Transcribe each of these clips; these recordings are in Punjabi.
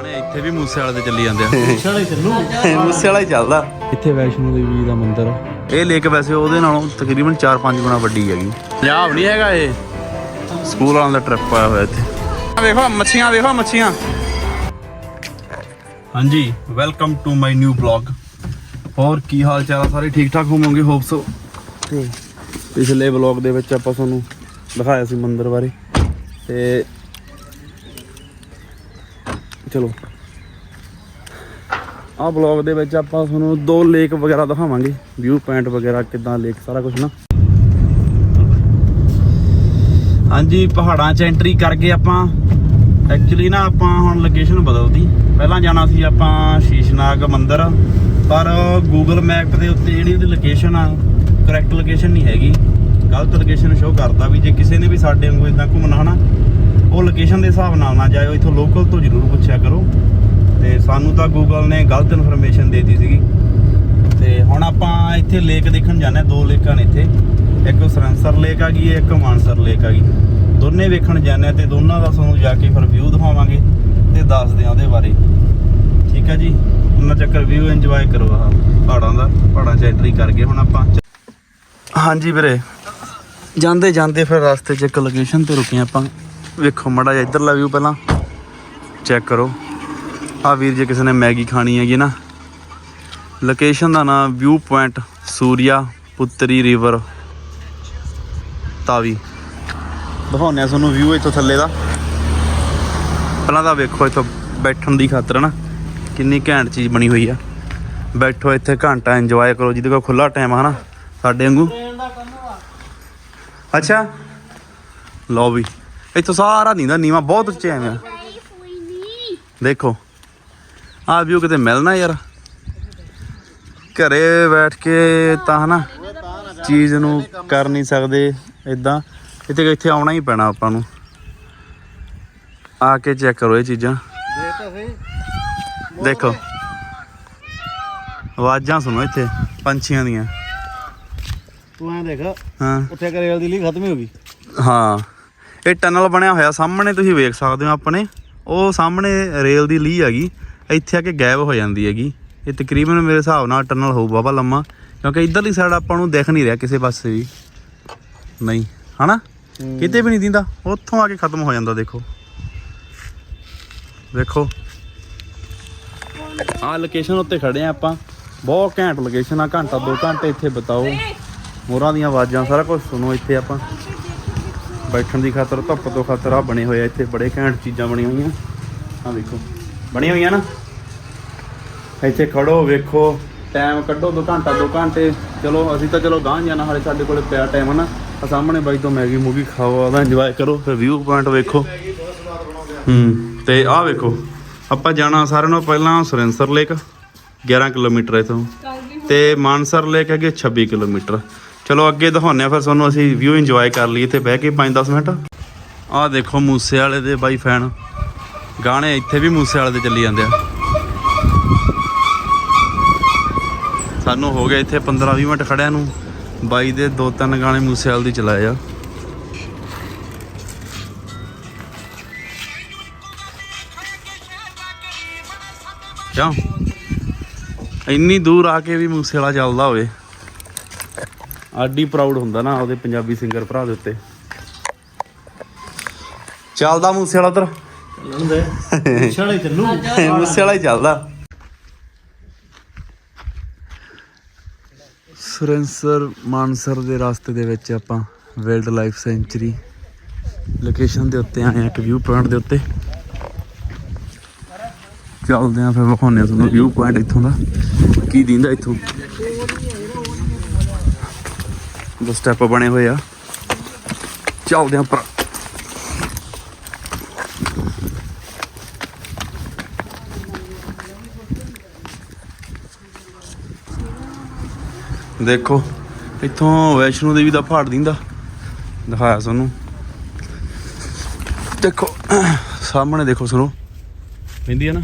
ਗਾਣੇ ਇੱਥੇ ਵੀ ਮੂਸੇ ਵਾਲੇ ਦੇ ਚੱਲੀ ਜਾਂਦੇ ਆ। ਚਲੇ? ਚੱਲੂ ਮੂਸੇ ਵਾਲਾ ਹੀ ਚੱਲਦਾ। ਇੱਥੇ ਵੈਸ਼ਨੋ ਦੇਵੀ ਦਾ ਮੰਦਿਰ। ਆ। ਇਹ ਲੇਕ ਵੈਸੇ ਉਹਦੇ ਨਾਲੋਂ ਤਕਰੀਬਨ 4-5 ਗੁਣਾ ਵੱਡੀ ਹੈਗੀ। ਪੰਜਾਬ ਨਹੀਂ ਹੈਗਾ ਇਹ। ਸਕੂਲ ਵਾਲਿਆਂ ਦਾ ਟ੍ਰਿਪ ਆਇਆ ਹੋਇਆ ਇੱਥੇ। ਆ ਵੇਖੋ ਮੱਛੀਆਂ ਵੇਖੋ ਮੱਛੀਆਂ। ਹਾਂਜੀ welcome to my new blog ਹੋਰ ਕੀ ਹਾਲ ਚਾਲ ਆ? ਸਾਰੇ ਠੀਕ ਠਾਕ ਹੋਵੋਗੇ? ਹੋਪ ਸੋ ਤੇ ਪਿਛਲੇ ਬਲੌਗ ਦੇ ਵਿੱਚ ਆਪਾਂ ਤੁਹਾਨੂੰ ਦਿਖਾਇਆ ਸੀ ਮੰਦਿਰ ਬਾਰੇ। ਤੇ ਚਲੋ। ਆਹ ਬਲੌਗ ਦੇ ਵਿੱਚ ਆਪਾਂ ਤੁਹਾਨੂੰ ਦੋ ਲੇਕ ਵਗੈਰਾ ਦਿਖਾਵਾਂਗੇ ਵਿਊ ਪੁਆਇੰਟ ਵਗੈਰਾ ਕਿਦਾਂ ਲੇਕ ਸਾਰਾ ਕੁਝ ਨਾ। ਹਾਂਜੀ, ਪਹਾੜਾਂ 'ਚ ਐਂਟਰੀ ਕਰ ਗਏ ਆਪਾਂ ਐਕਚੁਅਲੀ ਨਾ ਆਪਾਂ ਹੁਣ ਲੋਕੇਸ਼ਨ ਬਦਲਦੀ ਪਹਿਲਾਂ ਜਾਣਾ ਸੀ ਆਪਾਂ ਸ਼ੀਸ਼ਨਾਗ ਮੰਦਿਰ, ਪਰ ਗੂਗਲ ਮੈਪ ਦੇ ਉੱਤੇ ਜਿਹੜੀ ਉਹਦੀ ਲੋਕੇਸ਼ਨ ਆ ਕਰੈਕਟ ਲੋਕੇਸ਼ਨ ਨਹੀਂ ਹੈਗੀ। ਗਲਤ ਲੋਕੇਸ਼ਨ ਸ਼ੋ ਕਰਦਾ ਵੀ ਜੇ ਕਿਸੇ ਨੇ ਵੀ ਸਾਡੇ ਵਾਂਗੂ ਇਦਾਂ ਘੁੰਮਣਾ, ਹਨਾ? ਉਹ ਲੋਕੇਸ਼ਨ ਦੇ ਹਿਸਾਬ ਨਾਲ ਨਾ ਜਾਇਓ, ਇੱਥੋਂ ਲੋਕਲ ਤੋਂ ਜ਼ਰੂਰ ਪੁੱਛਿਆ ਕਰੋ। ਤੇ ਸਾਨੂੰ ਤਾਂ ਗੂਗਲ ਨੇ ਗਲਤ ਇਨਫੋਰਮੇਸ਼ਨ ਦੇਤੀ ਸੀਗੀ। ਤੇ ਹੁਣ ਆਪਾਂ ਇੱਥੇ ਲੇਕ ਦੇਖਣ ਜਾਂਦੇ ਹਾਂ, ਦੋ ਲੇਕਾਂ ਨੇ ਇੱਥੇ। ਇੱਕ ਸਰੰਸਰ ਲੇਕ ਆ ਗਈ, ਇੱਕ ਮਾਨਸਰ ਲੇਕ ਆ ਗਈ। ਦੋਨੇ ਵੇਖਣ ਜਾਂਦੇ ਹਾਂ ਤੇ ਦੋਨਾਂ ਦਾ ਤੁਹਾਨੂੰ ਜਾ ਕੇ ਫਿਰ ਵਿਊ ਦਿਖਾਵਾਂਗੇ ਤੇ ਦੱਸਦੇ ਆ ਉਹਦੇ ਬਾਰੇ। ਠੀਕ ਆ ਜੀ? ਉਹਨਾਂ ਚੱਕਰ ਵਿਊ ਇੰਜੋਏ ਕਰੋ ਆਹ ਪਹਾੜਾਂ ਦਾ, ਪਹਾੜਾਂ 'ਚ ਐਂਟਰੀ ਕਰ ਗਏ ਹੁਣ ਆਪਾਂ ਹਾਂਜੀ ਵੀਰੇ। ਜਾਂਦੇ ਜਾਂਦੇ ਫਿਰ ਰਸਤੇ 'ਚ ਇੱਕ ਲੋਕੇਸ਼ਨ ਤੇ ਰੁਕੇ ਆਪਾਂ। ਵੇਖੋ, ਮੜਾ ਜਿਹਾ ਇੱਧਰਲਾ ਵਿਊ ਪਹਿਲਾਂ ਚੈੱਕ ਕਰੋ। ਆ ਵੀਰ ਜੇ ਕਿਸੇ ਨੇ ਮੈਗੀ ਖਾਣੀ ਹੈਗੀ ਨਾ ਲੋਕੇਸ਼ਨ ਦਾ ਨਾਮ ਵਿਊ ਪੁਆਇੰਟ ਸੂਰਿਆ ਪੁੱਤਰੀ ਰਿਵਰ ਤਾਵੀ। ਦਿਖਾਉਂਦੇ ਆ ਤੁਹਾਨੂੰ ਵਿਊ ਇੱਥੋਂ ਥੱਲੇ ਦਾ। ਪਹਿਲਾਂ ਤਾਂ ਵੇਖੋ ਇੱਥੋਂ ਬੈਠਣ ਦੀ ਖਾਤਰ ਨਾ, ਕਿੰਨੀ ਘੈਂਟ ਚੀਜ਼ ਬਣੀ ਹੋਈ ਆ। ਬੈਠੋ ਇੱਥੇ ਘੰਟਾ ਇੰਜੋਏ ਕਰੋ, ਜਿਹਦੇ ਕੋਲ ਖੁੱਲਾ ਟਾਈਮ ਆ ਹਨਾ, ਸਾਡੇ ਵਾਂਗੂ। ਅੱਛਾ, ਲਓ ਵੀ। ਇੱਥੋਂ ਸਾਰਾ ਨੀਂਦਾ ਨੀਵਾ ਬਹੁਤ ਉੱਚੇ ਐਵੇਂ ਆ। ਦੇਖੋ ਆ ਵਿਊ ਕਿਤੇ ਮਿਲਣਾ ਯਾਰ। ਘਰੇ ਬੈਠ ਕੇ ਤਾਂ ਹਨਾ ਚੀਜ਼ ਨੂੰ ਕਰ ਨਹੀਂ ਸਕਦੇ ਇਦਾਂ ਇੱਥੇ ਇੱਥੇ ਆਉਣਾ ਹੀ ਪੈਣਾ ਆਪਾਂ ਨੂੰ। ਆ ਕੇ ਚੈੱਕ ਕਰੋ ਇਹ ਚੀਜ਼ਾਂ। ਦੇਖੋ ਆਵਾਜ਼ਾਂ ਸੁਣੋ ਇੱਥੇ ਪੰਛੀਆਂ ਦੀਆਂ। ਤੂੰ ਐਂ ਦੇਖ ਹਾਂ। ਉੱਥੇ ਕਰੇਲ ਦੀ ਲੀ ਖਤਮ ਹੀ ਹੋ ਗਈ। ਹਾਂ। ਇਹ ਟਨਲ ਬਣਿਆ ਹੋਇਆ ਸਾਹਮਣੇ ਤੁਸੀਂ ਵੇਖ ਸਕਦੇ ਹੋ ਆਪਣੇ। ਉਹ ਸਾਹਮਣੇ ਰੇਲ ਦੀ ਲੀ ਹੈਗੀ। ਇੱਥੇ ਆ ਕੇ ਗਾਇਬ ਹੋ ਜਾਂਦੀ ਹੈਗੀ। ਇਹ ਤਕਰੀਬਨ ਮੇਰੇ ਹਿਸਾਬ ਨਾਲ ਟਨਲ ਹੋਊ ਬਾਬਾ ਲੰਮਾ ਕਿਉਂਕਿ ਇਧਰਲੀ ਸਾਈਡ ਆਪਾਂ ਨੂੰ ਦਿਖ ਨਹੀਂ ਰਿਹਾ ਕਿਸੇ ਪਾਸੇ ਵੀ। ਨਹੀਂ ਹਨਾ? ਕਿਤੇ ਵੀ ਨਹੀਂ ਦਿੰਦਾ। ਉੱਥੋਂ ਆ ਕੇ ਖਤਮ ਹੋ ਜਾਂਦਾ ਦੇਖੋ। ਵੇਖੋ ਆਹ ਲੋਕੇਸ਼ਨ ਉੱਤੇ ਖੜੇ ਆ ਆਪਾਂ। ਬਹੁਤ ਘੈਂਟ ਲੋਕੇਸ਼ਨ ਆ। ਘੰਟਾ ਦੋ ਘੰਟੇ ਇੱਥੇ ਬਿਤਾਓ। ਮੋਰਾਂ ਦੀਆਂ ਆਵਾਜ਼ਾਂ ਸਾਰਾ ਕੁਝ ਸੁਣੋ ਇੱਥੇ ਆਪਾਂ। ਬੈਠਣ ਦੀ ਖਾਤਰ ਧੁੱਪ ਤੋਂ ਖਾਤਰ ਆ ਬਣੇ ਹੋਏ ਆ ਇੱਥੇ ਬੜੇ ਘੈਂਟ ਚੀਜ਼ਾਂ ਬਣੀਆਂ ਹੋਈਆਂ। ਆ ਵੇਖੋ ਬਣੀਆਂ ਹੋਈਆਂ ਨਾ? ਇੱਥੇ ਖੜੋ ਵੇਖੋ ਟਾਈਮ ਕੱਢੋ ਦੋ ਘੰਟਾ ਦੋ ਘੰਟੇ। ਚਲੋ ਅਸੀਂ ਤਾਂ ਚਲੋ ਗਾਂਹ ਜਾਣਾ ਹਾਲੇ ਸਾਡੇ ਕੋਲੇ ਪਿਆ ਟਾਈਮ ਹਨਾ ਆ ਸਾਹਮਣੇ ਬਾਈ ਤੋਂ ਮੈਗੀ ਮੂਗੀ ਖਾਓ ਆਦਾ ਇੰਜੋਏ ਕਰੋ ਫਿਰ ਵਿਊ ਪੁਆਇੰਟ ਵੇਖੋ। ਹੂੰ ਤੇ ਆਹ ਵੇਖੋ ਆਪਾਂ ਜਾਣਾ ਸਾਰਿਆਂ ਨਾਲੋਂ ਪਹਿਲਾਂ ਸੁਰੇਂਸਰ ਲੇਕ 11 ਕਿਲੋਮੀਟਰ ਇਥੋਂ। ਤੇ ਮਾਨਸਰ ਲੇਕ ਹੈਗੇ 26 ਕਿਲੋਮੀਟਰ। ਚਲੋ ਅੱਗੇ ਦਿਖਾਉਂਦੇ ਆ ਫਿਰ ਤੁਹਾਨੂੰ ਅਸੀਂ ਵਿਊ ਇੰਜੋਏ ਕਰ ਲਈਏ। ਇੱਥੇ ਬਹਿ ਕੇ 5-10 ਮਿੰਟ। ਆਹ ਦੇਖੋ ਮੂਸੇ ਵਾਲੇ ਦੇ ਬਾਈ ਫੈਨ। ਗਾਣੇ ਇੱਥੇ ਵੀ ਮੂਸੇ ਵਾਲੇ ਦੇ ਚੱਲੀ ਜਾਂਦੇ ਆ। ਸਾਨੂੰ ਹੋ ਗਿਆ ਇੱਥੇ 15-20 ਮਿੰਟ ਖੜਿਆਂ ਨੂੰ। ਬਾਈ ਦੇ ਦੋ ਤਿੰਨ ਗਾਣੇ ਮੂਸੇ ਵਾਲੇ ਦੀ ਚਲਾਏ ਆ। ਕਿਉਂ ਇੰਨੀ ਦੂਰ ਆ ਕੇ ਵੀ ਮੂਸੇ ਵਾਲਾ ਚੱਲਦਾ ਹੋਵੇ। ਆਡੀ ਪ੍ਰਾਊਡ ਹੁੰਦਾ ਨਾ ਉਹਦੇ ਪੰਜਾਬੀ ਸਿੰਗਰ ਭਰਾ ਦੇ ਉੱਤੇ। ਚੱਲਦਾ ਮੂਸੇ ਵਾਲਾ ਉਧਰ। ਚੱਲਣ ਦੇ ਚਲੇ ਚੱਲੂ। ਮੂਸੇ ਵਾਲਾ ਹੀ ਚੱਲਦਾ। ਸੁਰੰਸਰ ਮਾਨਸਰ ਦੇ ਰਸਤੇ ਦੇ ਵਿੱਚ ਆਪਾਂ ਵਾਈਲਡ ਲਾਈਫ ਸੈਂਚੁਰੀ ਲੋਕੇਸ਼ਨ ਦੇ ਉੱਤੇ ਆਏ ਆ ਇੱਕ ਵਿਊ ਪੁਆਇੰਟ ਦੇ ਉੱਤੇ। ਚੱਲਦੇ ਆ ਫਿਰ ਵਿਖਾਉਂਦੇ ਆ ਤੁਹਾਨੂੰ ਵਿਊ ਪੁਆਇੰਟ ਇੱਥੋਂ ਦਾ। ਕੀ ਦਿੰਦਾ ਇੱਥੋਂ? ਦੋ ਸਟੈਪ ਬਣੇ ਹੋਏ ਆ। ਚੱਲਦੇ ਆ ਪਰ ਦੇਖੋ, ਇੱਥੋਂ ਵੈਸ਼ਨੋ ਦੇਵੀ ਦਾ ਪਹਾੜ ਦਿੰਦਾ। ਦਿਖਾਇਆ ਤੁਹਾਨੂੰ। ਦੇਖੋ, ਸਾਹਮਣੇ ਦੇਖੋ ਸੁਣੋ। ਪੈਂਦੀ ਆ ਨਾ।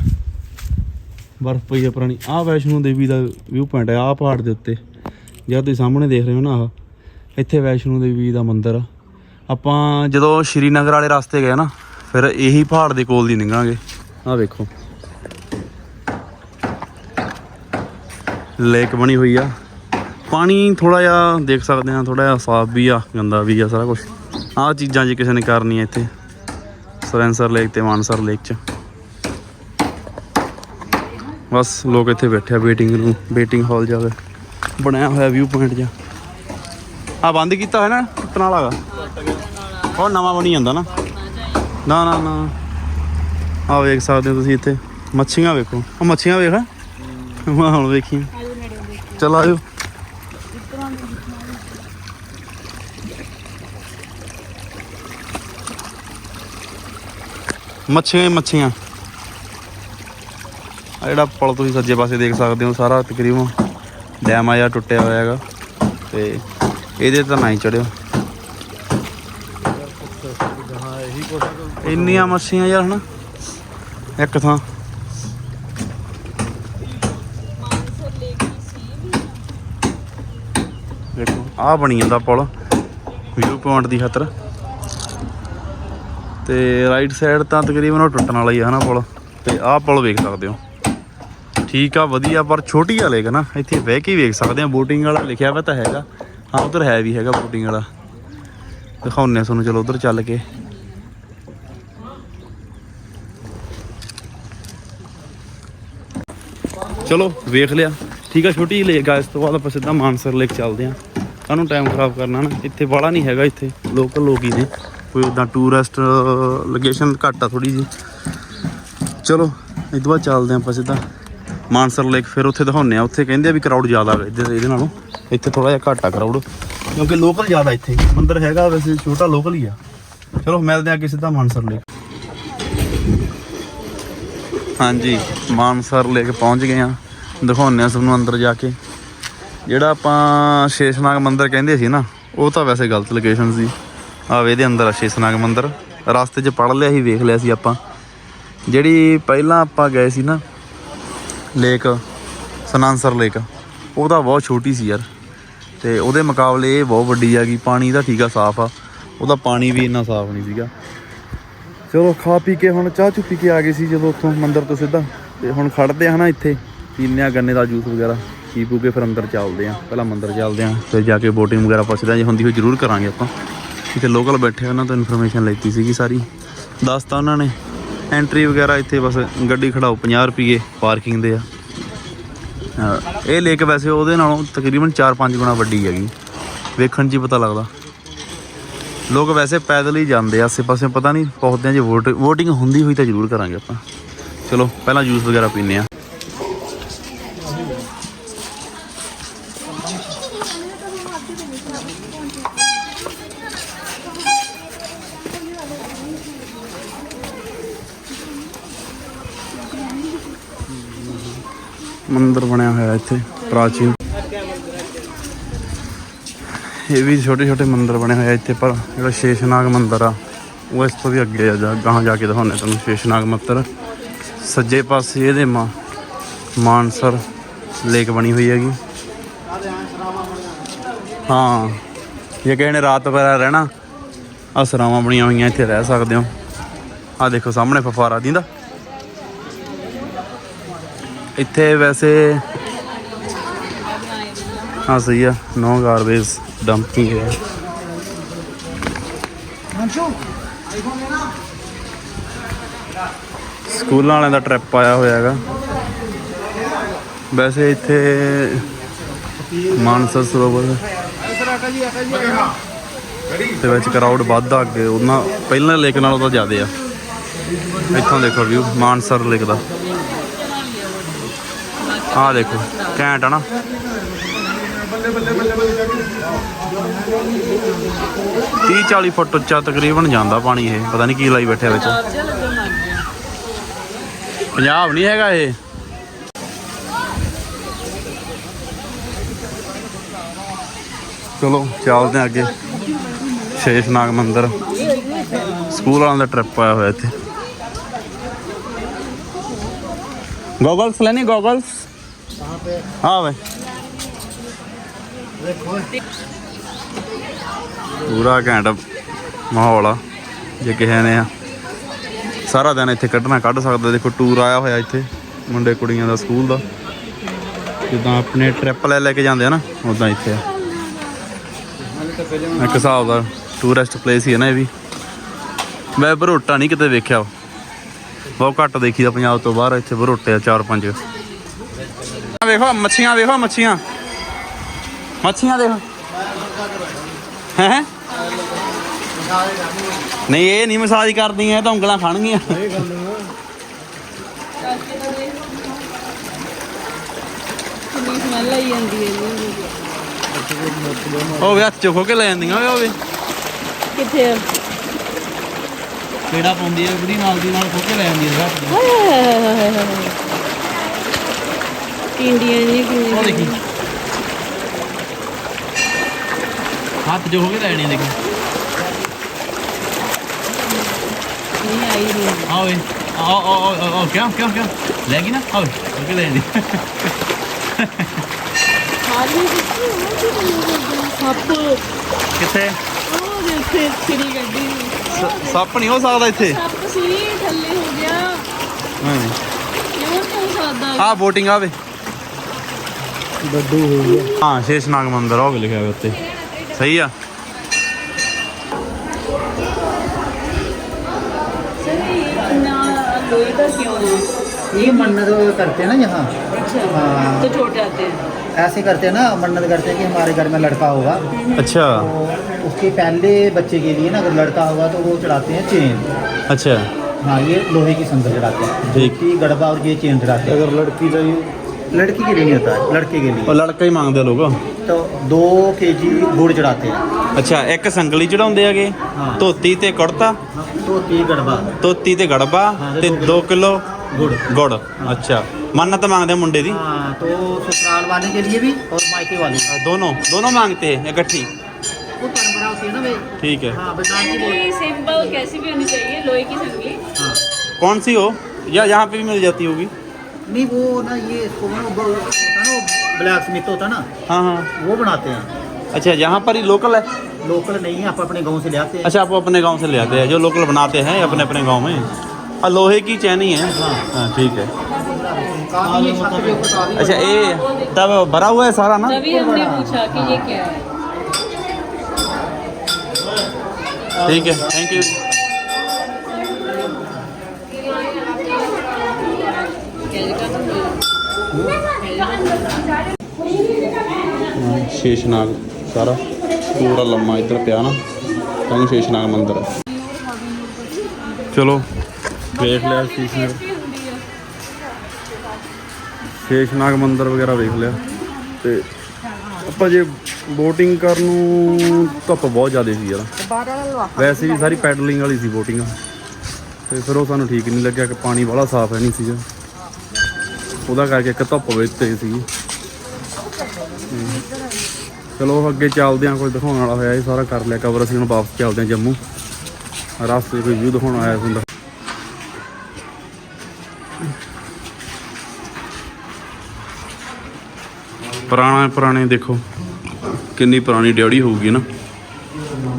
ਬਰਫ਼ ਪਈ ਆ ਪੁਰਾਣੀ। ਆਹ ਵੈਸ਼ਨੋ ਦੇਵੀ ਦਾ ਵਿਊ ਪੁਆਇੰਟ ਹੈ ਆਹ ਪਹਾੜ ਦੇ ਉੱਤੇ। ਜਦ ਤੁਸੀਂ ਸਾਹਮਣੇ ਦੇਖ ਰਹੇ ਹੋ ਨਾ ਆਹ ਇੱਥੇ ਵੈਸ਼ਨੂ ਦੇਵੀ ਦਾ ਮੰਦਿਰ ਆ। ਆਪਾਂ ਜਦੋਂ ਸ਼੍ਰੀਨਗਰ ਵਾਲੇ ਰਸਤੇ ਗਏ ਨਾ, ਫਿਰ ਇਹੀ ਪਹਾੜ ਦੇ ਕੋਲ ਦੀ ਲੰਘਾਂਗੇ ਆਹ ਵੇਖੋ। ਲੇਕ ਬਣੀ ਹੋਈ ਆ। ਪਾਣੀ ਥੋੜਾ ਜਿਹਾ ਦੇਖ ਸਕਦੇ ਆ ਥੋੜਾ ਜਿਹਾ ਸਾਫ਼ ਵੀ ਆ, ਗੰਦਾ ਵੀ ਆ, ਸਾਰਾ ਕੁਝ ਆਹ ਚੀਜ਼ਾਂ ਜੇ ਕਿਸੇ ਨੇ ਕਰਨੀ ਇੱਥੇ, ਸਰੈਂਸਰ ਲੇਕ ਤੇ ਮਾਨਸਰ ਲੇਕ ਚ। ਬਸ ਲੋਕ ਇੱਥੇ ਬੈਠੇ ਆ ਵੇਟਿੰਗ ਨੂੰ ਵੇਟਿੰਗ ਹਾਲ ਜ਼ਿਆਦਾ ਬਣਾਇਆ ਹੋਇਆ ਵਿਊ ਪੁਆਇੰਟ ਜਾਂ ਆ ਬੰਦ ਕੀਤਾ ਹੋਇਆ ਨਾ ਟੁੱਟਣ ਵਾਲਾ ਗਾ ਉਹ ਨਵਾਂ ਬਣੀ ਜਾਂਦਾ ਨਾ। ਨਾ ਨਾ ਨਾ। ਆ ਵੇਖ ਸਕਦੇ ਹੋ ਤੁਸੀਂ ਇੱਥੇ। ਮੱਛੀਆਂ ਵੇਖੋ। ਆ ਮੱਛੀਆਂ ਵੇਖ। ਮੈਂ ਹੁਣ ਵੇਖੀ। ਚਲ ਆਜੋ ਮੱਛੀਆਂ ਮੱਛੀਆਂ। ਆ ਜਿਹੜਾ ਪੁਲ ਤੁਸੀਂ ਸੱਜੇ ਪਾਸੇ ਦੇਖ ਸਕਦੇ ਹੋ, ਸਾਰਾ ਤਕਰੀਬਨ ਡੈਮ ਆ ਜਾਂ ਟੁੱਟਿਆ ਹੋਇਆ ਹੈਗਾ। ਤੇ ਇਹਦੇ ਤਾਂ ਨਾ ਚੜਿਓ। ਜਹਾਂ ਇਹੀ ਕੁਛ ਇੰਨੀਆਂ ਮੱਛੀਆਂ ਯਾਰ ਹਨਾ। ਇੱਕ ਥਾਂ। ਦੇਖੋ, ਆਹ ਬਣੀ ਜਾਂਦਾ ਪੁਲ। ਵਿਊ ਪੁਆਇੰਟ ਦੀ ਖਾਤਰ। ਤੇ ਰਾਈਟ ਸਾਈਡ ਤਾਂ ਤਕਰੀਬਨ ਉਹ ਟੁੱਟਣ ਵਾਲਾ ਹੀ ਆ ਹਨਾ ਪੁਲ। ਤੇ ਆਹ ਪੁਲ ਵੇਖ ਸਕਦੇ ਹੋ। ਠੀਕ ਆ, ਵਧੀਆ, ਪਰ ਛੋਟੀ ਆ ਲੇਕ ਨਾ। ਇੱਥੇ ਬਹਿ ਕੇ ਵੇਖ ਸਕਦੇ ਆ। ਬੋਟਿੰਗ ਵਾਲਾ ਲਿਖਿਆ ਵਾ ਤਾਂ ਹੈਗਾ। ਹਾਂ, ਉਧਰ ਹੈ ਵੀ ਹੈਗਾ ਬੋਟਿੰਗ ਵਾਲਾ। ਦਿਖਾਉਂਦੇ ਆ ਤੁਹਾਨੂੰ, ਚਲੋ ਉਧਰ ਚੱਲ ਕੇ। ਚਲੋ, ਵੇਖ ਲਿਆ। ਠੀਕ ਆ, ਛੋਟੀ ਲੇਕ ਆ ਇਸ ਤੋਂ ਬਾਅਦ ਆਪਾਂ ਸਿੱਧਾ ਮਾਨਸਰ ਲੇਕ ਚੱਲਦੇ ਆ ਸਾਨੂੰ ਟਾਈਮ ਖਰਾਬ ਕਰਨਾ ਨਾ, ਇੱਥੇ ਵਾਲਾ ਨਹੀਂ ਹੈਗਾ ਇੱਥੇ ਲੋਕਲ ਲੋਕ ਹੀ ਨੇ। ਕੋਈ ਉਦਾਂ ਟੂਰਿਸਟ ਲੋਕੇਸ਼ਨ ਘੱਟ ਆ ਥੋੜੀ ਜੀ ਚਲੋ ਇਹ ਤੋਂ ਬਾਅਦ ਚੱਲਦੇ ਆ ਆਪਾਂ ਸਿੱਧਾ। ਮਾਨਸਰ ਲੇਕ ਫਿਰ ਉੱਥੇ ਦਿਖਾਉਂਦੇ ਆ ਉੱਥੇ ਕਹਿੰਦੇ ਆ ਵੀ ਕਰਾਊਡ ਜ਼ਿਆਦਾ ਹੈ ਇੱਧਰ ਇਹਦੇ ਨਾਲੋਂ। ਇੱਥੇ ਥੋੜਾ ਜਿਹਾ ਘੱਟ ਆ ਕਰਾਊਡ ਕਿਉਂਕਿ ਲੋਕਲ ਜ਼ਿਆਦਾ ਇੱਥੇ। ਮੰਦਰ ਹੈਗਾ ਵੈਸੇ, ਛੋਟਾ ਲੋਕਲ ਹੀ ਆ। ਚਲੋ, ਮਿਲਦੇ ਆ ਕਿਸੇ ਸਿੱਧਾ ਮਾਨਸਰ ਲੇਕ ਹਾਂਜੀ, ਮਾਨਸਰ ਲੇਕ ਪਹੁੰਚ ਗਏ ਆ ਦਿਖਾਉਂਦੇ ਆ ਨੂੰ ਅੰਦਰ ਜਾ ਕੇ। ਜਿਹੜਾ ਆਪਾਂ ਸ਼ੇਸ਼ਨਾਗ ਮੰਦਰ ਕਹਿੰਦੇ ਸੀ ਨਾ, ਉਹ ਤਾਂ ਵੈਸੇ ਗਲਤ ਲੋਕੇਸ਼ਨ ਸੀ। ਆਵੇ ਇਹਦੇ ਅੰਦਰ ਆ ਸ਼ੇਸ਼ਨਾਗ ਮੰਦਰ। ਰਸਤੇ 'ਚ ਪੜ ਲਿਆ ਸੀ, ਵੇਖ ਲਿਆ ਸੀ ਆਪਾਂ। ਜਿਹੜੀ ਪਹਿਲਾਂ ਆਪਾਂ ਗਏ ਸੀ ਨਾ ਲੇਕ ਸਨਾਂਸਰ ਲੇਕ ਉਹ ਤਾਂ ਬਹੁਤ ਛੋਟੀ ਸੀ ਯਾਰ। ਤੇ ਉਹਦੇ ਮੁਕਾਬਲੇ ਇਹ ਬਹੁਤ ਵੱਡੀ ਆ ਹੈਗੀ ਪਾਣੀ ਦਾ ਠੀਕ ਆ, ਸਾਫ਼ ਆ। ਉਹਦਾ ਪਾਣੀ ਵੀ ਇੰਨਾ ਸਾਫ਼ ਨਹੀਂ ਸੀਗਾ। ਚਲੋ ਖਾ ਪੀ ਕੇ ਹੁਣ ਚਾਹ ਚੁ ਪੀ ਕੇ ਆ ਗਏ ਸੀ ਜਦੋਂ ਉੱਥੋਂ ਮੰਦਰ ਤੋਂ ਸਿੱਧਾ। ਤੇ ਹੁਣ ਖੜਦੇ ਆ ਨਾ ਇੱਥੇ। ਪੀਂਦੇ ਆ ਗੰਨੇ ਦਾ ਜੂਸ ਵਗੈਰਾ। ਪੀ ਪੂ ਕੇ ਫਿਰ ਅੰਦਰ ਚੱਲਦੇ ਆ। ਪਹਿਲਾਂ ਮੰਦਰ ਚੱਲਦੇ ਆ, ਫਿਰ ਜਾ ਕੇ ਬੋਟਿੰਗ ਵਗੈਰਾ ਪੁੱਛਦੇ ਆ। ਜੇ ਹੁੰਦੀ ਹੋਈ ਜ਼ਰੂਰ ਕਰਾਂਗੇ ਆਪਾਂ। ਇੱਥੇ ਲੋਕਲ ਬੈਠੇ ਉਹਨਾਂ ਤੋਂ ਇਨਫੋਰਮੇਸ਼ਨ ਲੈਤੀ ਸੀਗੀ ਸਾਰੀ। ਦੱਸਤਾ ਉਹਨਾਂ ਨੇ। ਐਂਟਰੀ ਵਗੈਰਾ ਇੱਥੇ ਬਸ ਗੱਡੀ ਖੜਾਓ 50 ਰੁਪਏ ਪਾਰਕਿੰਗ ਦੇ ਆ। ਇਹ ਲੇਕ ਵੈਸੇ ਉਹਦੇ ਨਾਲੋਂ ਤਕਰੀਬਨ 4-5 ਗੁਣਾ ਵੱਡੀ ਹੈਗੀ। ਵੇਖਣ 'ਚ ਹੀ ਪਤਾ ਲੱਗਦਾ। ਲੋਕ ਵੈਸੇ ਪੈਦਲ ਹੀ ਜਾਂਦੇ ਆ ਆਸੇ ਪਾਸੇ ਪਤਾ ਨਹੀਂ ਪਹੁੰਚਦੇ ਆ ਜੇ ਵੋਟ VOTING ਹੁੰਦੀ ਹੋਈ ਤਾਂ ਜ਼ਰੂਰ ਕਰਾਂਗੇ ਆਪਾਂ। ਚਲੋ, ਪਹਿਲਾਂ ਜੂਸ ਵਗੈਰਾ ਪੀਨੇ ਆ। ਮੰਦਿਰ ਬਣਿਆ ਹੋਇਆ ਇੱਥੇ, ਪ੍ਰਾਚੀਨ। ਇਹ ਵੀ ਛੋਟੇ ਛੋਟੇ ਮੰਦਿਰ ਬਣੇ ਹੋਏ ਇੱਥੇ, ਪਰ ਜਿਹੜਾ ਸ਼ੇਸ਼ਨਾਗ ਮੰਦਿਰ ਆ, ਉਹ ਇਸ ਤੋਂ ਵੀ ਅੱਗੇ ਆ, ਜਾ, ਗਾਹਾਂ ਜਾ ਕੇ ਦਿਖਾਉਂਦੇ ਤੁਹਾਨੂੰ, ਸ਼ੇਸ਼ਨਾਗ ਮੰਦਿਰ। ਸੱਜੇ ਪਾਸੇ ਇਹਦੇ ਮਾਂ, ਮਾਨਸਰ ਲੇਕ ਬਣੀ ਹੋਈ ਹੈਗੀ। ਹਾਂ, ਜੇ ਕਿਸੇ ਨੇ ਰਾਤ ਵਗੈਰਾ ਰਹਿਣਾ, ਆਹ ਸਰਾਵਾਂ ਬਣੀਆਂ ਹੋਈਆਂ ਇੱਥੇ, ਰਹਿ ਸਕਦੇ ਹੋ। ਆ ਦੇਖੋ ਸਾਹਮਣੇ ਫਫਾਰਾ ਦਿੰਦਾ। ਇੱਥੇ ਵੈਸੇ ਹਾਂ ਸਹੀ ਆ। ਨੋ ਗਾਰਬੇਜ ਡੰਪਿੰਗ ਹੈ ਸਕੂਲਾਂ ਵਾਲਿਆਂ ਦਾ ਟ੍ਰਿਪ ਆਇਆ ਹੋਇਆ ਹੈਗਾ। ਵੈਸੇ ਇੱਥੇ ਮਾਨਸਰ ਸਰੋਵਰ। ਤੇ ਵਿੱਚ ਕਰਾਊਡ ਵੱਧਦਾ ਅੱਗੇ। ਉਹਨਾਂ ਪਹਿਲਾਂ ਲੇਕ ਨਾਲੋਂ ਤਾਂ ਜ਼ਿਆਦੇ ਆ। ਇੱਥੋਂ ਦੇਖੋ ਵਿਊ ਮਾਨਸਰ ਲੇਕ ਦਾ। ਆਹ ਦੇਖੋ ਕੈਂਟ ਆ ਨਾ। ਬੱਲੇ ਬੱਲੇ ਬੱਲੇ 30 40 ਫੁੱਟ ਉੱਚਾ ਤਕਰੀਬਨ ਜਾਂਦਾ ਪਾਣੀ ਇਹ, ਪਤਾ ਨਹੀਂ ਕੀ ਲਾਈ ਬੈਠਿਆ ਵਿੱਚ। ਪੰਜਾਬ ਨਹੀਂ ਹੈਗਾ ਇਹ। ਚਲੋ, ਚੱਲਦੇ ਆ ਅੱਗੇ। ਸ਼ੇਸ਼ ਨਾਗ ਮੰਦਿਰ। ਸਕੂਲ ਵਾਲਿਆਂ ਦਾ ਟ੍ਰਿਪ ਆਇਆ ਹੋਇਆ ਇੱਥੇ। ਗੋਗਲਸ ਲੈਣੀ ਗੋਗਲਸ ਹਾਂ ਵੇ। देखो ਪੂਰਾ ਘੈਂਟ ਮਾਹੌਲ ਆ ਜੇ ਕਿਸੇ ਨੇ ਆ। ਸਾਰਾ ਦਿਨ ਇੱਥੇ ਕੱਢਣਾ ਕੱਢ ਸਕਦਾ। ਦੇਖੋ ਟੂਰ ਆਇਆ ਹੋਇਆ ਇੱਥੇ ਮੁੰਡੇ ਕੁੜੀਆਂ ਦਾ ਸਕੂਲ ਦਾ। ਜਿੱਦਾਂ ਆਪਣੇ ਟ੍ਰਿਪ ਲੈ ਲੈ ਕੇ ਜਾਂਦੇ ਆ ਨਾ ਉਦਾਂ ਇੱਥੇ ਆ। ਇੱਕ ਹਿਸਾਬ ਦਾ ਟੂਰਿਸਟ ਪਲੇਸ ਹੀ ਹੈ ਨਾ ਇਹ ਵੀ। ਮੈਂ ਬਰੋਟਾ ਨਹੀਂ ਕਿਤੇ ਵੇਖਿਆ। ਬਹੁਤ ਘੱਟ ਦੇਖੀਦਾ ਪੰਜਾਬ ਤੋਂ ਬਾਹਰ ਇੱਥੇ ਬਰੋਟੇ ਆ ਚਾਰ ਪੰਜ। ਵੇਖੋ ਮੱਛੀਆਂ ਵੇਖੋ ਮੱਛੀਆਂ। ਮੱਛੀਆਂ ਦੇਖੋ। ਹੈ? ਨਹੀਂ ਇਹ ਨਹੀਂ ਮਸਾਜ ਕਰਦੀਆਂ ਇਹ ਤਾਂ ਉਂਗਲਾਂ ਖਾਣਗੀਆਂ। ਸਮੈਲ ਆਈ ਜਾਂਦੀ ਹੈ ਜੀ। ਉਹ ਵੇ ਹੱਥ ਚੋਂ ਖੋ ਕੇ ਲੈ ਜਾਂਦੀਆਂ ਓਏ ਓਏ ਕਿੱਥੇ ਕਿਹੜਾ ਪਾਉਂਦੀ ਹੈ ਬੁੜੀ ਨਾਲ ਦੀ ਨਾਲ ਖੋ ਕੇ ਲੈ ਜਾਂਦੀ ਹੈ ਹੱਥ ਹਾਏ ਹਾਏ ਹਾਏ ਹਾਏ ਹਾਏ। ਇੰਡੀਆ ਨਹੀਂ ਕਿੰਨੀ ਉਹ ਦੇਖੀ। ਹੱਥ ਜੋ ਹੋ ਕੇ ਲੈ ਜਾਣੀ ਦੇਖੀ। ਨਹੀਂ ਆਈ ਨਹੀਂ। ਆ ਓਏ ਆ ਆ ਆ ਆ ਕਿਉਂ ਕਿਉਂ ਕਿਉਂ ਲੈ ਗਈ ਨਾ? ਆ ਓਏ ਖੋ ਕੇ ਲੈ ਜਾਂਦੀ ਸਾਰੀ ਸੱਪ। ਕਿੱਥੇ? ਉਹ ਦੇਖੇ ਛਿੜੀ ਗੱਡੀ ਸ- ਸੱਪ ਨਹੀਂ ਹੋ ਸਕਦਾ ਇੱਥੇ? ਸੱਪ ਸੀ ਥੱਲੇ ਹੋ ਗਿਆ। ਕਿਉਂ ਹੋ ਸਕਦਾ? ਆ VOTING ਆਵੇ ਡੱਡੂ ਹੋ ਗਿਆ ਹਾਂ ਸ਼ੇਸ਼ਨਾਗ ਮੰਦਿਰ ਉਹ ਵੀ ਲਿਖਿਆ ਹੋਇਆ ਉੱਤੇ ਸਹੀ ਆ ਸਰ ਇਹ ਨਾ ਲੋਹੇ ਦਾ ਕਿਉਂ ਹੈ ये मन्नत करते हैं ना यहाँ अच्छा हाँ। तो छोटे आते हैं ऐसे करते हैं ना मन्नत करते हैं कि हमारे घर में लड़का होगा ਅੱਛਾ तो उसके पहले बच्चे के लिए ना अगर लड़का होगा तो वो चढ़ाते हैं चेन ਅੱਛा हाँ ये लोहे की संदल चढ़ाते हैं ठीक। धोती गड़बा और ये चेन चढ़ाते हैं अगर लड़की चाहिए लड़की के लिए नहीं होता है लड़के के ਉਹ लिए ਲੜਕਾ ਹੀ ਮੰਗਦੇ ਲੋਕ तो दो के जी गुड़ चढ़ाते हैं ਅੱਛਾ ਇੱਕ ਸੰਗਲੀ ਚੜਾਉਂਦੇ ਹੈਗੇ ਹਾਂ। ਧੋਤੀ ਤੇ ਕੁੜਤਾ हाँ, धोती गड़बा ਧੋਤੀ ਤੇ ਗੜਬਾ ਹਾਂ, ਤੇ ਤੇ 2 ਕਿਲੋ गुड़ ਗੁੜ ਅੱਛਾ ਮੰਨਤ ਮੰਗਦੇ ਆ ਮੁੰਡੇ ਦੀ हाँ तो ससुराल वाले के लिए भी और मायके वाले के लिए। ਦੋਨੋਂ ਦੋਨों मांगते हैं इकट्ठी वो परंपरा होती है ना भाई ठीक है हाँ बेदान की बोल सिंपल कैसी भी होनी चाहिए लोहे की संगली हाँ कौन सी हो या यहाँ पे भी मिल जाती होगी नहीं वो ना ये है ब्लैक स्मिथ होता ना हाँ हाँ। वो बनाते हैं। अच्छा यहाँ पर ही लोकल है? लोकल नहीं है आप अपने गाँव से ले आते हैं। अच्छा आप अपने गाँव से ले आते हैं जो लोकल बनाते हैं अपने अपने गाँव में। और लोहे की चैनी है। हाँ। ठीक है। काफ़ी ये छत के ऊपर काफ़ी अच्छा ये तब भरा हुआ है सारा ना? तभी हमने पूछा कि ये क्या है। ठीक है थैंक यू ਸ਼ੇਸ਼ਨਾਗ ਸਾਰਾ, ਪੂਰਾ ਲੰਮਾ ਇੱਧਰ ਪਿਆ ਨਾ, ਤਾਂ ਹੀ ਸ਼ੇਸ਼ਨਾਗ ਮੰਦਿਰ ਹੈ। ਚਲੋ, ਵੇਖ ਲਿਆ ਸ਼ੇਸ਼ਨਾਗ। ਸ਼ੇਸ਼ਨਾਗ ਮੰਦਿਰ ਵਗੈਰਾ ਵੇਖ ਲਿਆ। ਤੇ ਆਪਾਂ ਜੇ ਬੋਟਿੰਗ ਕਰਨ ਨੂੰ ਧੁੱਪ ਬਹੁਤ ਜ਼ਿਆਦਾ ਸੀ ਯਾਰ। ਵੈਸੇ ਵੀ ਸਾਰੀ ਪੈਡਲਿੰਗ ਵਾਲੀ ਸੀ ਬੋਟਿੰਗ ਤੇ ਫਿਰ ਉਹ ਸਾਨੂੰ ਠੀਕ ਨਹੀਂ ਲੱਗਿਆ ਕਿ ਪਾਣੀ ਬੜਾ ਸਾਫ਼ ਹੈ ਨਹੀਂ ਸੀਗਾ। ਉਹਦਾ ਕਰਕੇ ਇੱਕ ਧੁੱਪ ਵਿੱਚ ਤੇ ਸੀ ਚਲੋ ਅੱਗੇ ਚੱਲਦੇ ਹਾਂ, ਕੋਈ ਦਿਖਾਉਣ ਵਾਲਾ ਹੋਇਆ, ਇਹ ਸਾਰਾ ਕਰ ਲਿਆ ਕਵਰ ਅਸੀਂ ਹੁਣ ਵਾਪਸ ਚੱਲਦੇ ਹਾਂ ਜੰਮੂ। ਰਸਤੇ ਕੋਈ ਵਿਊ ਦਿਖਾਉਣ ਆਇਆ ਹੁੰਦਾ। ਪੁਰਾਣਾ, ਪੁਰਾਣੇ ਦੇਖੋ, ਕਿੰਨੀ ਪੁਰਾਣੀ ਡਿਉੜੀ ਹੋਊਗੀ ਨਾ।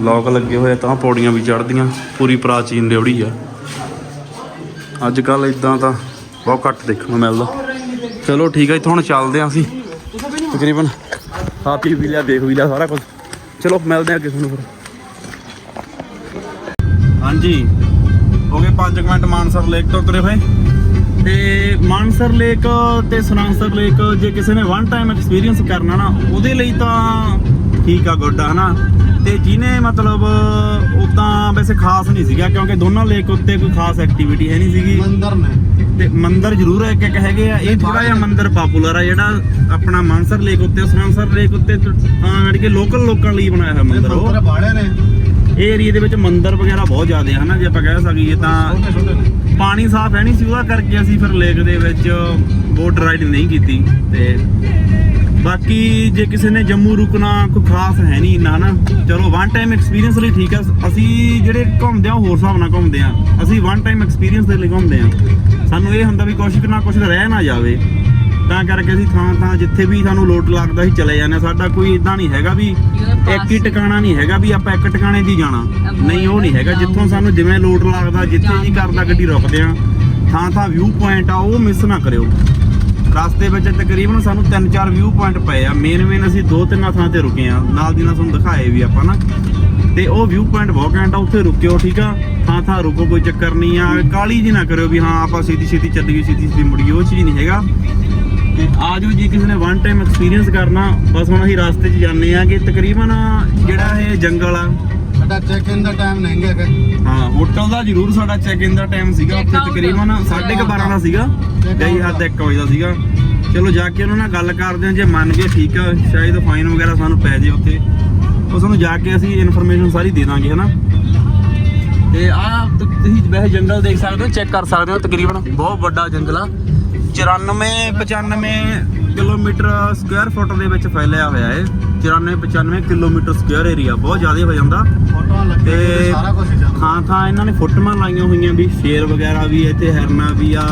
ਲੋਕ ਲੱਗੇ ਹੋਏ ਤਾਂ ਪੌੜੀਆਂ ਵੀ ਚੜ੍ਹਦੀਆਂ, ਪੂਰੀ ਪ੍ਰਾਚੀਨ ਡਿਉੜੀ ਆ। ਅੱਜ ਕੱਲ ਇਦਾਂ ਤਾਂ ਬਹੁਤ ਘੱਟ ਦੇਖਣ ਨੂੰ ਮਿਲਦਾ। ਚਲੋ ਠੀਕ ਆ ਇੱਥੋਂ ਹੁਣ ਚੱਲਦੇ ਆਂ ਅਸੀਂ। ਤਕਰੀਬਨ ਖਾ ਪੀ ਵੀ ਲਿਆ, ਦੇਖ ਵੀ ਲਿਆ ਸਾਰਾ ਕੁਝ ਚਲੋ, ਮਿਲਦੇ ਆਂ ਕਿਸੇ ਨੂੰ ਫਿਰ। ਹਾਂਜੀ, ਹੋ ਗਏ 5 ਮਿੰਟ ਮਾਨਸਰ ਲੇਕ ਤੋਂ ਉਤਰੇ ਹੋਏ। ਤੇ ਮਾਨਸਰ ਲੇਕ ਤੇ ਸੁਨਾਂਸਰ ਲੇਕ, ਜੇ ਕਿਸੇ ਨੇ ਵਨ ਟਾਈਮ ਐਕਸਪੀਰੀਅੰਸ ਕਰਨਾ ਨਾ, ਉਹਦੇ ਲਈ ਤਾਂ ਠੀਕ ਆ ਗੁੱਡ ਆ, ਹਨਾ? ਤੇ ਜਿਹਨੇ ਮਤਲਬ ਉਦਾਂ ਵੈਸੇ ਖਾਸ ਨਹੀਂ ਸੀਗਾ, ਕਿਉਂਕਿ ਦੋਨਾਂ ਲੇਕ ਉੱਤੇ ਕੋਈ ਖਾਸ ਐਕਟੀਵਿਟੀ ਹੈ ਨਹੀਂ ਸੀਗੀ। ਮੰਦਰ ਨੇ। ਤੇ ਮੰਦਿਰ ਜ਼ਰੂਰ ਹੈ ਕਿ ਹੈਗੇ ਆ। ਇਹ ਥੋੜਾ ਜਿਹਾ ਮੰਦਿਰ ਪਪੂਲਰ ਆ ਜਿਹੜਾ ਆਪਣਾ ਮਾਨਸਰ ਲੇਕ ਉੱਤੇ ਸਰਾਂਸਰ ਲੇਕ ਉੱਤੇ ਹਾਂ ਆਣ ਕਿ ਲੋਕਲ ਲੋਕਾਂ ਲਈ ਬਣਾਇਆ ਹੋਇਆ ਮੰਦਿਰ ਉਹ। ਮੰਦਿਰ ਨੇ। ਇਹ ਏਰੀਆ ਦੇ ਵਿੱਚ ਮੰਦਿਰ ਵਗੈਰਾ ਬਹੁਤ ਜ਼ਿਆਦੇ ਆ ਹਨਾ ਜੇ ਆਪਾਂ ਕਹਿ ਸਕੀਏ ਤਾਂ ਪਾਣੀ ਸਾਫ਼ ਹੈ ਨਹੀਂ ਸੀ ਉਹਦਾ ਕਰਕੇ ਅਸੀਂ ਫਿਰ ਲੇਕ ਦੇ ਵਿੱਚ ਬੋਟ ਰਾਈਡ ਨਹੀਂ ਕੀਤੀ ਤੇ ਬਾਕੀ ਜੇ ਕਿਸੇ ਨੇ ਜੰਮੂ ਰੁਕਣਾ ਕੋਈ ਖਾਸ ਹੈ ਨਹੀਂ ਇੰਨਾ ਹਨਾ? ਚਲੋ ਵਨ ਟਾਈਮ ਐਕਸਪੀਰੀਅੰਸ ਲਈ ਠੀਕ ਆ। ਅਸੀਂ ਜਿਹੜੇ ਘੁੰਮਦੇ ਆ ਹੋਰ ਹਿਸਾਬ ਨਾਲ ਘੁੰਮਦੇ ਆ। ਅਸੀਂ ਵਨ ਟਾਈਮ ਐਕਸਪੀਰੀਅੰਸ ਦੇ ਲਈ ਘੁੰਮਦੇ ਆ। ਸਾਨੂੰ ਇਹ ਹੁੰਦਾ ਵੀ ਕੁਛ ਕੁ ਨਾ ਕੁਛ ਰਹਿ ਨਾ ਜਾਵੇ। ਤਾਂ ਕਰਕੇ ਅਸੀਂ ਥਾਂ ਥਾਂ ਜਿੱਥੇ ਵੀ ਸਾਨੂੰ ਲੋਟ ਲੱਗਦਾ ਅਸੀਂ ਚਲੇ ਜਾਂਦੇ। ਸਾਡਾ ਕੋਈ ਇਦਾਂ ਨਹੀਂ ਹੈਗਾ ਵੀ ਇੱਕ ਹੀ ਟਿਕਾਣਾ ਨਹੀਂ ਹੈਗਾ ਵੀ ਆਪਾਂ ਇੱਕ ਟਿਕਾਣੇ ਹੀ ਜਾਣਾ। ਨਹੀਂ ਉਹ ਨਹੀਂ ਹੈਗਾ। ਜਿੱਥੋਂ ਸਾਨੂੰ ਜਿਵੇਂ ਲੋਟ ਲੱਗਦਾ ਜਿੱਥੇ ਜੀ ਕਰਦਾ ਗੱਡੀ ਰੁਕਦੇ ਆ ਥਾਂ ਥਾਂ ਵਿਊ ਪੁਆਇੰਟ ਆ ਉਹ ਮਿਸ ਨਾ ਕਰਿਓ। ਰਸਤੇ ਵਿੱਚ ਤਕਰੀਬਨ ਸਾਨੂੰ 3-4 ਵਿਊ ਪੁਆਇੰਟ ਪਏ ਆ। ਮੇਨ ਮੇਨ ਅਸੀਂ ਦੋ ਤਿੰਨਾਂ ਥਾਂ ਤੇ ਰੁਕੇ ਆ। ਨਾਲ ਦੀ ਨਾਲ ਤੁਹਾਨੂੰ ਦਿਖਾਏ ਵੀ ਆਪਾਂ ਨਾ। ਤੇ ਉਹ ਵਿਊ ਪੁਆਇੰਟ ਬਹੁਤ ਘੈਂਟ ਆ, ਉੱਥੇ ਰੁਕਿਓ, ਠੀਕ ਆ? ਥਾਂ ਥਾਂ ਰੁਕੋ, ਕੋਈ ਚੱਕਰ ਨਹੀਂ ਆ। ਕਾਲੀ ਜੀ ਨਾ ਕਰਿਓ ਵੀ ਹਾਂ, ਆਪਾਂ ਛੇਤੀ ਛੇਤੀ ਚੱਲੀਏ ਛੇਤੀ ਛੇਤੀ ਮੁੜੀਏ, ਉਹ ਚੀਜ਼ ਨਹੀਂ ਹੈਗਾ। ਤੇ ਆ ਜਾਓ ਜੇ, ਕਿਸੇ ਨੇ ਵਨ ਟਾਈਮ ਐਕਸਪੀਰੀਅੰਸ ਕਰਨਾ, ਬਸ ਹੁਣ ਅਸੀਂ ਰਸਤੇ 'ਚ ਜਾਂਦੇ ਆ ਕਿ ਤਕਰੀਬਨ ਜਿਹੜਾ ਇਹ ਜੰਗਲ ਆ ਸਾਡਾ ਚੈੱਕ ਇਨ ਦਾ ਟਾਈਮ ਨਹੀਂ ਹੈਗਾ ਹਾਂ ਹੋਟਲ ਦਾ ਜ਼ਰੂਰ ਸਾਡਾ ਚੈੱਕ ਇਨ ਦਾ ਟਾਈਮ ਸੀਗਾ। ਉੱਥੇ ਤਕਰੀਬਨ 12:30 ਦਾ। ਸੀਗਾ। ਗਈ ਹੱਦ 1 ਵਜੇ ਦਾ ਸੀਗਾ। ਚਲੋ ਜਾ ਕੇ ਉਹਨਾਂ ਨਾਲ ਗੱਲ ਕਰਦੇ ਆ ਜੇ ਮੰਨ ਗਏ ਠੀਕ ਆ ਸ਼ਾਇਦ ਫਾਈਨ ਵਗੈਰਾ ਸਾਨੂੰ ਪੈ ਜੇ ਉੱਥੇ। ਉਹ ਸਾਨੂੰ ਜਾ ਕੇ ਅਸੀਂ ਇਨਫੋਰਮੇਸ਼ਨ ਸਾਰੀ ਦੇ ਦਾਂਗੇ ਹਨਾ? ਤੇ ਆ ਤੁਸੀਂ ਵੈਸੇ ਜੰਗਲ ਦੇਖ ਸਕਦੇ ਹੋ ਚੈੱਕ ਕਰ ਸਕਦੇ ਹੋ। ਤਕਰੀਬਨ ਬਹੁਤ ਵੱਡਾ ਜੰਗਲ ਆ। 94 95 ਕਿਲੋਮੀਟਰ ਸਕੁਅਰ ਫੁੱਟ ਦੇ ਵਿੱਚ ਫੈਲਿਆ ਹੋਇਆ ਹੈ 94 95 ਕਿਲੋਮੀਟਰ ਸਕੁਅਰ ਏਰੀਆ ਬਹੁਤ ਜ਼ਿਆਦਾ ਹੋ ਜਾਂਦਾ। ਫੋਟੋਆਂ ਲੱਗੇ ਸਾਰਾ ਕੁਝ ਚੱਲਦਾ। ਥਾਂ ਥਾਂ ਇਹਨਾਂ ਨੇ ਫੁੱਟਮਾਂ ਲਾਈਆਂ ਹੋਈਆਂ ਵੀ ਸ਼ੇਰ ਵਗੈਰਾ ਵੀ ਇੱਥੇ ਹਿਰਨਾ ਵੀ ਆ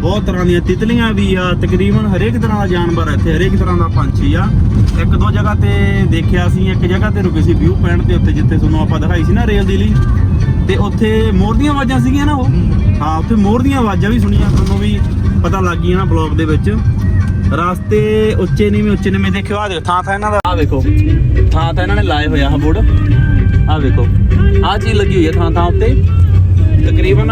ਬਹੁਤ ਤਰ੍ਹਾਂ ਦੀਆਂ ਤਿਤਲੀਆਂ ਵੀ ਆ ਤਕਰੀਬਨ ਹਰੇਕ ਤਰ੍ਹਾਂ ਦਾ ਜਾਨਵਰ ਇੱਥੇ ਹਰੇਕ ਤਰ੍ਹਾਂ ਦਾ ਪੰਛੀ ਆ। ਇੱਕ ਦੋ ਜਗ੍ਹਾ ਤੇ ਦੇਖਿਆ ਸੀ ਇੱਕ ਜਗ੍ਹਾ ਤੇ ਰੁਕੇ ਸੀ ਵਿਊ ਪੁਆਇੰਟ ਦੇ ਉੱਤੇ ਜਿੱਥੇ ਤੁਹਾਨੂੰ ਆਪਾਂ ਦਿਖਾਈ ਸੀ ਨਾ ਰੇਲ ਦੀ ਲਈ। ਤੇ ਉੱਥੇ ਮੋਰ ਦੀਆਂ ਆਵਾਜ਼ਾਂ ਸੀਗੀਆਂ ਨਾ ਉਹ? ਹਾਂ। ਉੱਥੇ ਮੋਰ ਦੀਆਂ ਆਵਾਜ਼ਾਂ ਵੀ ਸੁਣੀਆਂ ਤੁਹਾਨੂੰ ਵੀ ਪਤਾ ਲੱਗ ਗਈਆਂ ਨਾ ਬਲੌਗ ਦੇ ਵਿੱਚ। ਰਾਸਤੇ ਉੱਚੇ ਨੀਵੇਂ ਉੱਚੇ ਨੀਵੇਂ ਦੇਖਿਓ ਆ ਦੇਖੋ ਥਾਂ ਥਾਂ ਇਹਨਾਂ ਦਾ ਆ ਵੇਖੋ ਥਾਂ ਥਾਂ ਇਹਨਾਂ ਨੇ ਲਾਏ ਹੋਇਆ ਆ ਬੋਰਡ। ਆ ਵੇਖੋ ਆ ਚੀਜ਼ ਲੱਗੀ ਹੋਈ ਹੈ ਥਾਂ ਥਾਂ ਉੱਤੇ। ਤਕਰੀਬਨ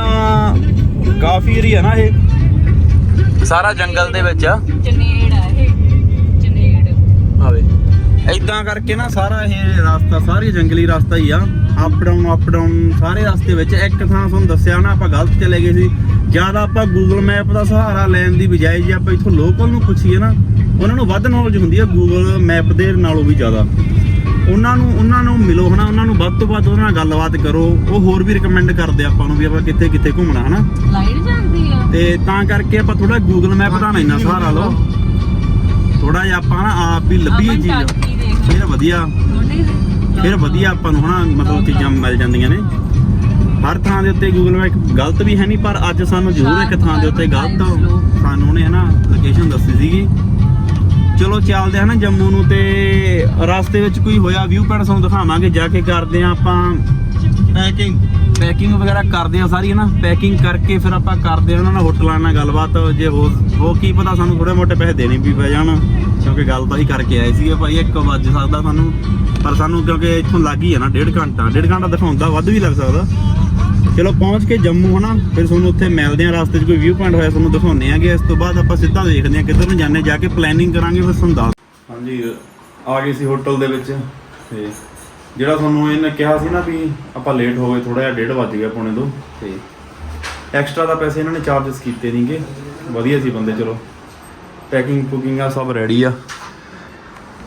ਕਾਫੀ ਏਰੀਆ ਨਾ ਇਹ। ਸਾਰਾ ਜੰਗਲ ਦੇ ਵਿੱਚ ਆ। ਚਨੇੜ ਆ ਇਹ ਚਨੇੜ। ਆਵੇ ਐਦਾਂ ਕਰਕੇ ਨਾ ਸਾਰਾ ਇਹ ਰਸਤਾ ਸਾਰੀ ਜੰਗਲੀ ਰਸਤਾ ਹੀ ਆ। ਅਪ ਡਾਊਨ ਅਪ ਡਾਊਨ ਸਾਰੇ ਰਸਤੇ ਵਿੱਚ ਇੱਕ ਥਾਂ ਤੁਹਾਨੂੰ ਦੱਸਿਆ ਨਾ ਆਪਾਂ ਗਲਤ ਚਲੇ ਗਏ ਸੀ। ਜ਼ਿਆਦਾ ਆਪਾਂ ਗੂਗਲ ਮੈਪ ਦਾ ਸਹਾਰਾ ਲੈਣ ਦੀ ਬਜਾਏ ਜੇ ਆਪਾਂ ਇੱਥੋਂ ਲੋਕਲ ਨੂੰ ਪੁੱਛੀਏ ਨਾ ਉਹਨਾਂ ਨੂੰ ਵੱਧ ਨੌਲੇਜ ਹੁੰਦੀ ਹੈ ਗੂਗਲ ਮੈਪ ਦੇ ਨਾਲੋਂ ਵੀ ਜ਼ਿਆਦਾ। ਉਹਨਾਂ ਨੂੰ ਉਹਨਾਂ ਨੂੰ ਮਿਲੋ ਹਨਾ ਉਹਨਾਂ ਨੂੰ ਵੱਧ ਤੋਂ ਵੱਧ ਉਹਨਾਂ ਨਾਲ ਗੱਲਬਾਤ ਕਰੋ ਉਹ ਹੋਰ ਵੀ ਰეკਮੈਂਡ ਕਰਦੇ ਆਪਾਂ ਨੂੰ ਵੀ ਆਪਾਂ ਕਿੱਥੇ ਕਿੱਥੇ ਘੁੰਮਣਾ ਹਨਾ। ਲਾਈਟ ਜਾਂਦੀ ਆ। ਤੇ ਤਾਂ ਕਰਕੇ ਆਪਾਂ ਥੋੜਾ ਗੂਗਲ ਮੈਪ ਦਾ ਨਾ ਇੰਨਾ ਸਹਾਰਾ ਲਓ। ਥੋੜਾ ਜਿਹਾ ਆਪਾਂ ਨਾ ਆਪ ਹੀ ਲੱਭੀਏ ਚੀਜ਼। ਫਿਰ ਵਧੀਆ। ਫਿਰ ਵਧੀਆ ਆਪਾਂ ਨੂੰ ਹਨਾ ਮਤਲਬ ਚੀਜ਼ਾਂ ਮਿਲ ਜਾਂਦੀਆਂ ਨੇ। ਹਰ ਥਾਂ ਦੇ ਉੱਤੇ ਗੂਗਲ ਮੈਪ ਗਲਤ ਵੀ ਹੈ ਨਹੀਂ ਪਰ ਅੱਜ ਸਾਨੂੰ ਜ਼ਰੂਰ ਇੱਕ ਥਾਂ ਦੇ ਉੱਤੇ ਗਲਤ ਸਾਨੂੰ ਉਹਨੇ ਹਨਾ ਲੋਕੇਸ਼ਨ ਦੱਸੀ ਸੀਗੀ। ਚਲੋ ਚੱਲਦੇ ਹਾਂ ਨਾ ਜੰਮੂ ਨੂੰ ਤੇ ਰਸਤੇ ਵਿੱਚ ਕੋਈ ਹੋਇਆ ਵਿਊ ਪੁਆਇੰਟ ਤੁਹਾਨੂੰ ਦਿਖਾਵਾਂਗੇ ਜਾ ਕੇ ਕਰਦੇ ਆ ਆਪਾਂ ਪੈਕਿੰਗ ਪੈਕਿੰਗ ਵਗੈਰਾ ਕਰਦੇ ਆ ਸਾਰੀ ਹਨਾ। ਪੈਕਿੰਗ ਕਰਕੇ ਫਿਰ ਆਪਾਂ ਕਰਦੇ ਆ ਉਹਨਾਂ ਨਾਲ ਹੋਟਲਾਂ ਨਾਲ ਗੱਲਬਾਤ ਜੇ ਹੋ ਹੋ ਕੀ ਪਤਾ ਸਾਨੂੰ ਥੋੜੇ ਮੋਟੇ ਪੈਸੇ ਦੇਣੇ ਵੀ ਪੈ ਜਾਣ ਕਿਉਂਕਿ ਗੱਲ ਤਾਂ ਹੀ ਕਰਕੇ ਆਏ ਸੀਗੇ ਭਾਈ 1 ਵੱਜ ਸਕਦਾ ਸਾਨੂੰ। ਪਰ ਸਾਨੂੰ ਕਿਉਂਕਿ ਇੱਥੋਂ ਲੱਗ ਹੀ ਆ ਨਾ ਡੇਢ ਘੰਟਾ ਡੇਢ ਘੰਟਾ ਦਿਖਾਉਂਦਾ ਵੱਧ ਵੀ ਲੱਗ ਸਕਦਾ। ਚਲੋ ਪਹੁੰਚ ਕੇ ਜੰਮੂ ਹਨਾ, ਫਿਰ ਤੁਹਾਨੂੰ ਉੱਥੇ ਮਿਲਦੇ ਆ ਰਸਤੇ 'ਚ ਕੋਈ ਵਿਊ ਪੁਆਇੰਟ ਹੋਇਆ, ਤੁਹਾਨੂੰ ਦਿਖਾਉਂਦੇ ਆਂਗੇ ਇਸ ਤੋਂ ਬਾਅਦ ਆਪਾਂ ਸਿੱਧਾ ਦੇਖਦੇ ਆ ਕਿੱਧਰ ਨੂੰ ਜਾਂਦੇ ਜਾ ਕੇ ਪਲੈਨਿੰਗ ਕਰਾਂਗੇ, ਫਿਰ ਤੁਹਾਨੂੰ ਦੱਸ ਹਾਂਜੀ, ਆ ਗਏ ਸੀ ਹੋਟਲ ਦੇ ਵਿੱਚ, ਤੇ ਜਿਹੜਾ ਤੁਹਾਨੂੰ ਇਹਨੇ ਕਿਹਾ ਸੀ ਨਾ ਵੀ ਆਪਾਂ ਲੇਟ ਹੋ ਗਏ ਥੋੜਾ ਜਿਹਾ ਡੇਢ ਵੱਜ ਗਿਆ ਪੌਣੇ ਦੋ, ਤੇ ਐਕਸਟਰਾ ਦਾ ਪੈਸੇ ਇਹਨਾਂ ਨੇ ਚਾਰजेस ਕੀਤੇ ਨਹੀਂਗੇ ਵਧੀਆ ਸੀ ਬੰਦੇ, ਚਲੋ। ਪੈਕਿੰਗ ਕੁਕਿੰਗ ਆ, ਸਭ ਰੈਡੀ ਆ।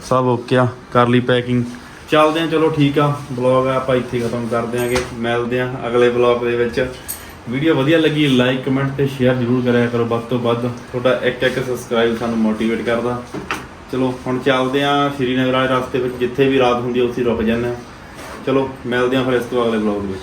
ਸਭ ਓਕੇ ਆ, ਕਰ ਲਈ ਪੈਕਿੰਗ ਚੱਲਦੇ ਆ ਚਲੋ ਠੀਕ ਆ ਬਲੌਗ ਆ, ਆਪਾਂ ਇੱਥੇ ਖਤਮ ਕਰ ਦਿਆਂਗੇ ਮਿਲਦੇ ਆ ਅਗਲੇ ਬਲੌਗ ਦੇ ਵਿੱਚ। ਵੀਡੀਓ ਵਧੀਆ ਲੱਗੀ ਲਾਈਕ ਕਮੈਂਟ ਤੇ ਸ਼ੇਅਰ ਜ਼ਰੂਰ ਕਰਿਆ ਕਰੋ, ਵੱਧ ਤੋਂ ਵੱਧ ਤੁਹਾਡਾ ਇੱਕ ਇੱਕ ਸਬਸਕ੍ਰਾਈਬ ਸਾਨੂੰ ਮੋਟੀਵੇਟ ਕਰਦਾ। ਚਲੋ, ਹੁਣ ਚੱਲਦੇ ਆ ਸ਼੍ਰੀਨਗਰ ਵਾਲੇ ਰਸਤੇ ਵਿੱਚ, ਜਿੱਥੇ ਵੀ ਰਾਤ ਹੁੰਦੀ ਆ, ਉੱਥੇ ਰੁਕ ਜਾਂਦੇ ਆ ਚਲੋ, ਮਿਲਦੇ ਆ ਫਿਰ ਇਸ ਤੋਂ ਅਗਲੇ ਬਲੌਗ ਵਿੱਚ।